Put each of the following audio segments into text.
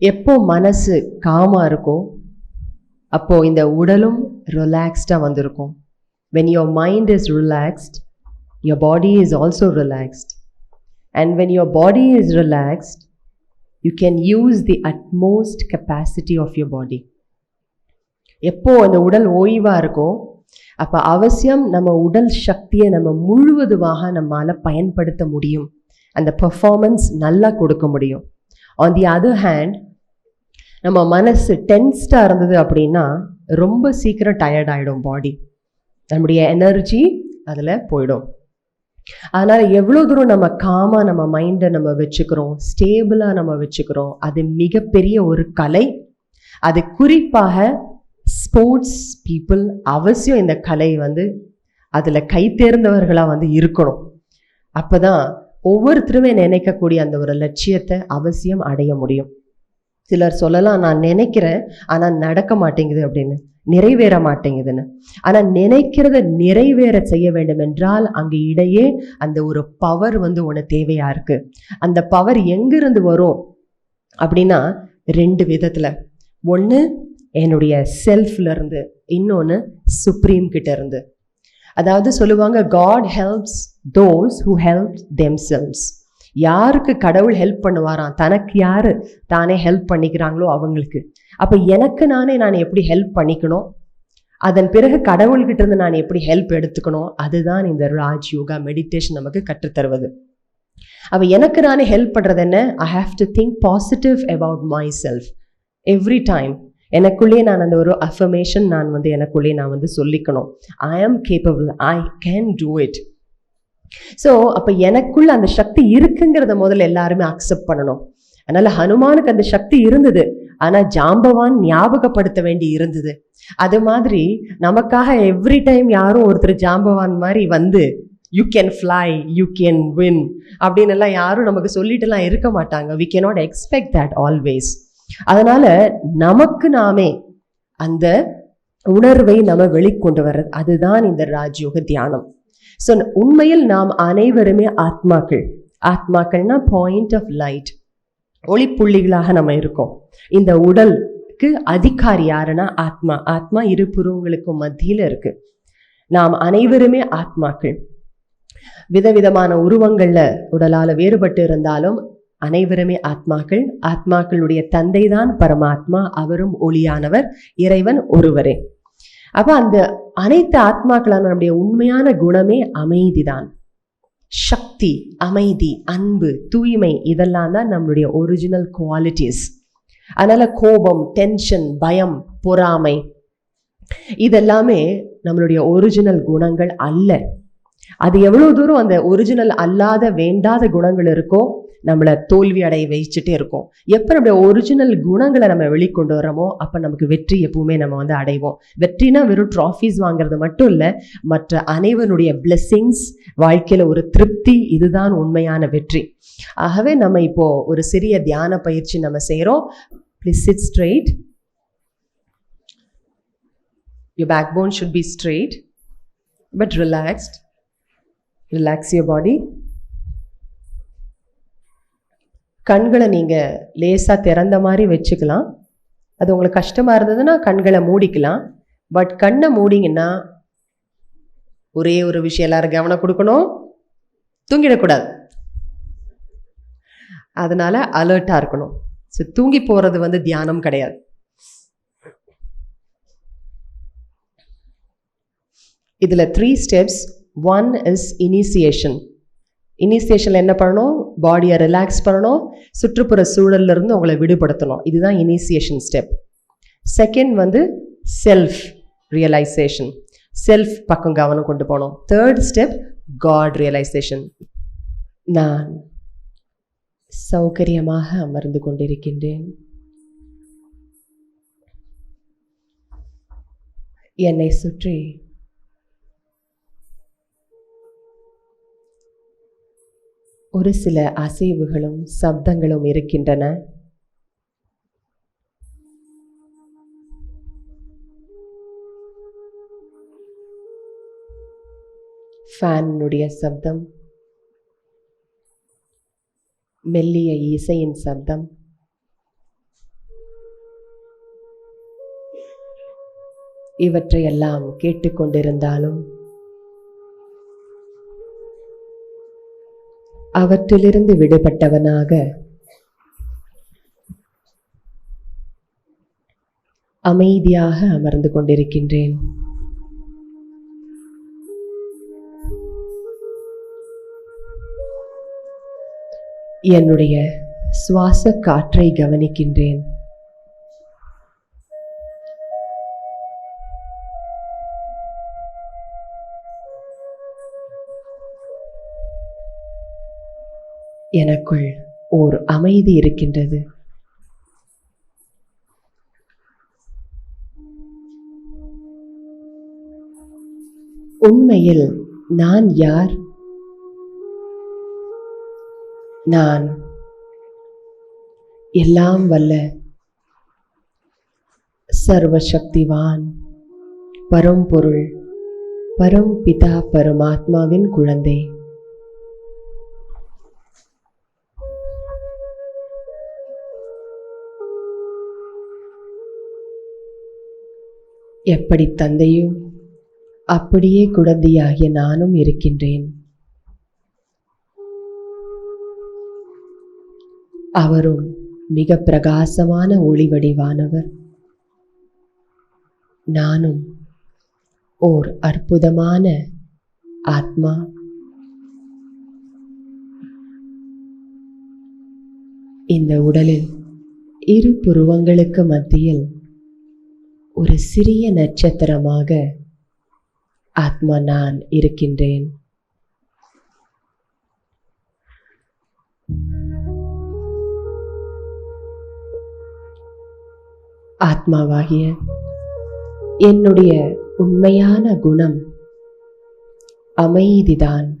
எப்போ மனசு காமா இருக்கும் அப்போ இந்த உடலும் ரிலாக்ஸ்டாக வந்திருக்கும். When your mind is relaxed your body is also relaxed and when your body is relaxed you can use the utmost capacity of your body எப்போ அந்த உடல் ஓய்வாக இருக்கோ அப்போ அவசியம் நம்ம உடல் சக்தியை நம்ம முழுவதுமாக நம்மால் பயன்படுத்த முடியும். அந்த பெர்ஃபார்மன்ஸ் நல்லா கொடுக்க முடியும். ஆன் தி அதர் ஹேண்ட் நம்ம மனசு டென்ஸ்டாக இருந்தது அப்படின்னா ரொம்ப சீக்கிரம் டயர்ட் ஆகிடும் பாடி நம்முடைய எனர்ஜி அதில் போயிடும். அதனால் எவ்வளோ தூரம் நம்ம காமாக நம்ம மைண்டை நம்ம வச்சுக்கிறோம் ஸ்டேபிளாக நம்ம வச்சுக்கிறோம் அது மிகப்பெரிய ஒரு கலை. அது குறிப்பாக ஸ்போர்ட்ஸ் பீப்புள் அவசியம் இந்த கலை வந்து அதில் கை தேர்ந்தவர்களாக வந்து இருக்கணும். அப்போ தான் ஒவ்வொருத்தருமே நினைக்கக்கூடிய அந்த ஒரு லட்சியத்தை அவசியம் அடைய முடியும். சிலர் சொல்லலாம் நான் நினைக்கிறேன் ஆனால் நடக்க மாட்டேங்குது அப்படின்னு. நிறைவேற மாட்டேங்குதுன்னு. ஆனால் நினைக்கிறத நிறைவேற செய்ய வேண்டும் என்றால் அங்கே இடையே அந்த ஒரு பவர் வந்து ஒன்று தேவையாக இருக்குது அந்த பவர் எங்கிருந்து வரும்? அப்படின்னா ரெண்டு விதத்தில். ஒன்று என்னுடைய செல்ஃப்லேருந்து இன்னொன்று சுப்ரீம் கிட்டேருந்து அதாவது சொல்லுவாங்க God helps those who help themselves யாருக்கு கடவுள் ஹெல்ப் பண்ணுவாராம் தனக்கு யார் தானே ஹெல்ப் பண்ணிக்கிறாங்களோ அவங்களுக்கு. அப்போ எனக்கு நானே நான் எப்படி ஹெல்ப் பண்ணிக்கணும்? அதன் பிறகு கடவுள்கிட்ட இருந்து நான் எப்படி ஹெல்ப் எடுத்துக்கணும்? அதுதான் இந்த ராஜ் யோகா மெடிடேஷன் நமக்கு கற்றுத்தருவது. அப்போ எனக்கு நானே ஹெல்ப் பண்ணுறது என்ன? I have to think positive about myself every time எனக்குள்ளே நான் அந்த ஒரு அஃபர்மேஷன் நான் வந்து எனக்குள்ளே நான் வந்து சொல்லிக்கணும். I am capable I can do it so அப்போ எனக்குள்ள அந்த சக்தி இருக்குங்கிறத முதல்ல எல்லாருமே அக்செப்ட் பண்ணணும். அதனால ஹனுமானுக்கு அந்த சக்தி இருந்தது. ஆனா ஜாம்பவான் ஞாபகப்படுத்த வேண்டி இருந்தது. அது மாதிரி நமக்காக எவ்ரி டைம் யாரும் ஒருத்தர் ஜாம்பவான் மாதிரி வந்து you can fly you can win அப்படின்னு எல்லாம் யாரும் நமக்கு சொல்லிட்டுலாம் இருக்க மாட்டாங்க. We cannot expect that always அதனால நமக்கு நாமே அந்த உணர்வை நம்ம வெளிக்கொண்டு வர்றது அதுதான் இந்த ராஜயோக தியானம். ஸோ உண்மையில் நாம் அனைவருமே ஆத்மாக்கள். ஆத்மாக்கள்னா பாயிண்ட் ஆஃப் லைட் ஒளிப்புள்ளிகளாக நம்ம இருக்கோம். இந்த உடலுக்கு அதிகாரி யாருன்னா ஆத்மா. ஆத்மா இரு புருவங்களுக்கும் மத்தியில் இருக்கு. நாம் அனைவருமே ஆத்மாக்கள். விதவிதமான உருவங்கள்ல உடலால வேறுபட்டு இருந்தாலும் அனைவருமே ஆத்மாக்கள். ஆத்மாக்களுடைய தந்தை தான் பரமாத்மா அவரும் ஒளியானவர் இறைவன் ஒருவரே. அப்ப அந்த அனைத்து ஆத்மாக்களான நம்முடைய உண்மையான குணமே அமைதிதான். சக்தி அமைதி அன்பு தூய்மை இதெல்லாம் தான் நம்மளுடைய ஒரிஜினல் குவாலிட்டிஸ் அதனால கோபம் டென்ஷன் பயம் பொறாமை இதெல்லாமே நம்மளுடைய ஒரிஜினல் குணங்கள் அல்ல. அது எவ்வளவு தூரம் அந்த ஒரிஜினல் அல்லாத வேண்டாத குணங்கள் இருக்கோ நம்மளை தோல்வி அடைய வச்சுட்டே இருக்கோம். எப்போ நம்மளுடைய ஒரிஜினல் குணங்களை நம்ம வெளிக்கொண்டு வரோமோ அப்போ நமக்கு வெற்றி எப்பவுமே நம்ம வந்து அடைவோம். வெற்றினா வெறும் ட்ராஃபீஸ் வாங்குறது மட்டும் இல்லை மற்ற அனைவருடைய பிளெஸ்ஸிங்ஸ் வாழ்க்கையில் ஒரு திருப்தி இதுதான் உண்மையான வெற்றி. ஆகவே நம்ம இப்போ ஒரு சிறிய தியான பயிற்சி நம்ம செய்கிறோம் please sit straight your backbone should be straight but relaxed relax your body கண்களை நீங்கள் லேசாக திறந்த மாதிரி வச்சுக்கலாம். அது உங்களுக்கு கஷ்டமாக இருந்ததுன்னா கண்களை மூடிக்கலாம். பட் கண்ணை மூடிங்கன்னா ஒரே ஒரு விஷயம் எல்லாரும் கவனம் கொடுக்கணும். தூங்கிடக்கூடாது. அதனால் அலர்ட்டாக இருக்கணும். ஸோ தூங்கி போகிறது வந்து தியானம் கிடையாது. இதில் three steps one is initiation இனிஷியேஷனில் என்ன பண்ணணும்? பாடியை ரிலாக்ஸ் பண்ணணும். சுற்றுப்புற சூழல்ல இருந்து உங்களை விடுபடுத்தணும். இதுதான் இனிஷியேஷன் ஸ்டெப் செகண்ட் வந்து செல்ஃப் ரியலைசேஷன் செல்ஃப் பக்கம் கவனம் கொண்டு போகணும். தேர்ட் ஸ்டெப் காட் ரியலைசேஷன் நான் சௌகரியமாக அமர்ந்து கொண்டிருக்கின்றேன். என்னை சுற்றி ஒரு சில அசைவுகளும் சப்தங்களும் இருக்கின்றன. ஃபேனுடைய சப்தம். மெல்லிய இசையின் சப்தம். இவற்றையெல்லாம் கேட்டுக்கொண்டிருந்தாலும் அவற்றிலிருந்து விடுபட்டவனாக. அமைதியாக அமர்ந்து கொண்டிருக்கின்றேன். என்னுடைய சுவாச காற்றை கவனிக்கின்றேன். எனக்குள் ஓர் அமைதி இருக்கின்றது. உண்மையில் நான் யார்? நான் எல்லாம் வல்ல சர்வசக்திவான் பரம்பொருள் பரம்பிதா பரமாத்மாவின் குழந்தை. எப்படி தந்தையோ அப்படியே குழந்தையாகிய நானும் இருக்கின்றேன். அவரும் மிக பிரகாசமான ஒளி வடிவானவர் நானும் ஓர் அற்புதமான ஆத்மா. இந்த உடலில் இரு புருவங்களுக்கு மத்தியில் ஒரு சிறிய நட்சத்திரமாக ஆத்மா நான் இருக்கின்றேன். ஆத்மாவாகிய என்னுடைய உண்மையான குணம் அமைதிதான்.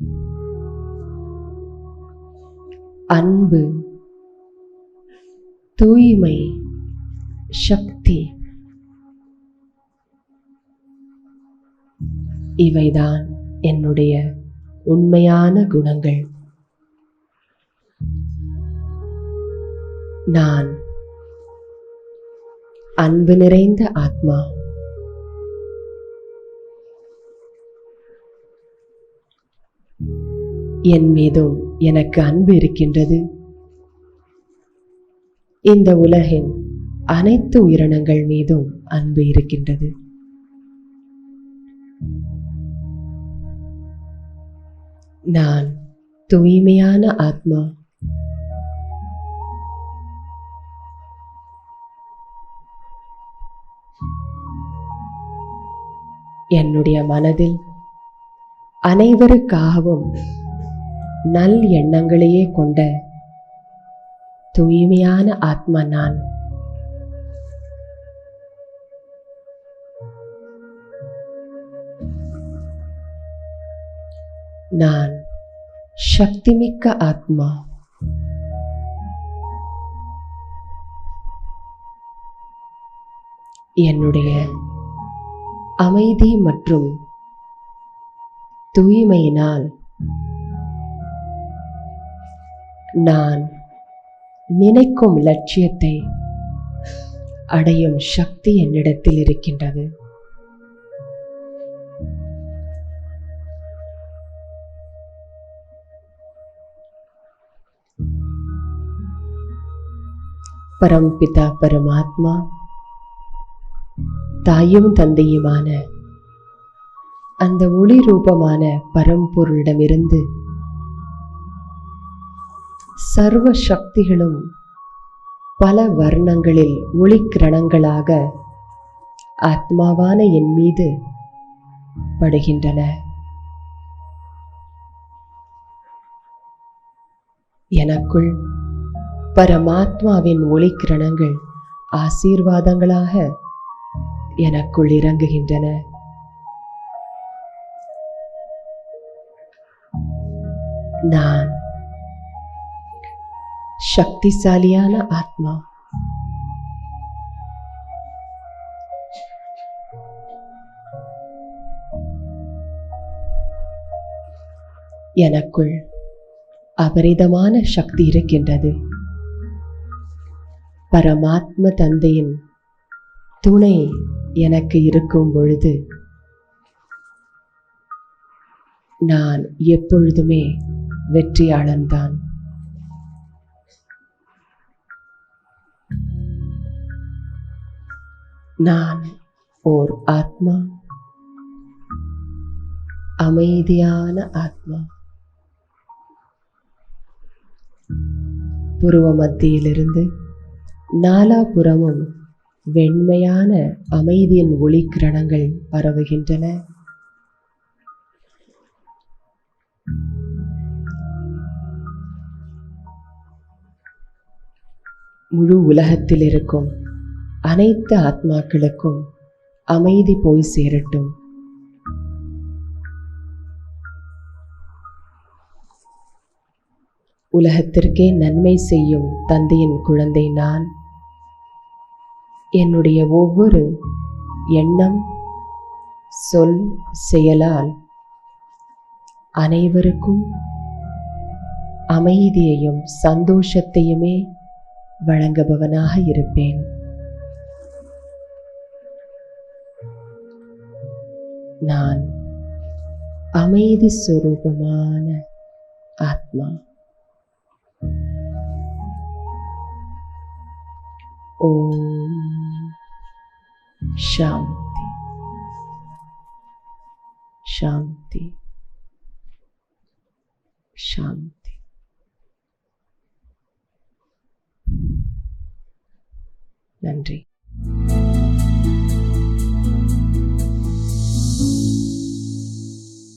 அன்பு தூய்மை சக்தி இவைதான் என்னுடைய உண்மையான குணங்கள். நான் அன்பு நிறைந்த ஆத்மா. என் மீதும் எனக்கு அன்பு இருக்கின்றது. இந்த உலகின் அனைத்து உயிரினங்கள் மீதும் அன்பு இருக்கின்றது. நான் தூய்மையான ஆத்மா. என்னுடைய மனதில் அனைவருக்காகவும் நல் எண்ணங்களையே கொண்ட தூய்மையான ஆத்மா நான் நான் சக்திமிக்க ஆத்மா. என்னுடைய அமைதி மற்றும் தூய்மையினால் நான் நினைக்கும் லட்சியத்தை அடையும் சக்தி என்னிடத்தில் இருக்கின்றது. பரம்பிதா பரமாத்மா. தாயும் தந்தையுமான அந்த ஒளி ரூபமான பரம்பொருளிடமிருந்து சர்வ சக்திகளும் பல வர்ணங்களில் ஒளிக்கிரணங்களாக ஆத்மாவான என் மீது படுகின்றன. எனக்குள் பரமாத்மாவின் ஒளி கிரணங்கள் ஆசீர்வாதங்களாக எனக்குள் இறங்குகின்றன. நான் சக்திசாலியான ஆத்மா. எனக்குள் அபரிதமான சக்தி இருக்கின்றது. பரமாத்ம தந்தையின் துணை எனக்கு இருக்கும் பொழுது நான் எப்பொழுதுமே வெற்றியாளன்தான். நான் ஓர் ஆத்மா அமைதியான ஆத்மா. புருவ மத்தியிலிருந்து நாலாபுறமும் வெண்மையான அமைதியின் ஒளிக்கிரணங்கள் பரவுகின்றன. முழு உலகத்தில் இருக்கும் அனைத்து ஆத்மாக்களுக்கும் அமைதி போய் சேரட்டும். உலகத்திற்கே நன்மை செய்யும் தந்தையின் குழந்தை நான். என்னுடைய ஒவ்வொரு எண்ணம் சொல் செயலால் அனைவருக்கும் அமைதியையும் சந்தோஷத்தையுமே வழங்குபவனாக இருப்பேன். நான் அமைதி சுரூபமான ஆத்மா. ஓம் சாந்தி சாந்தி சாந்தி நன்றி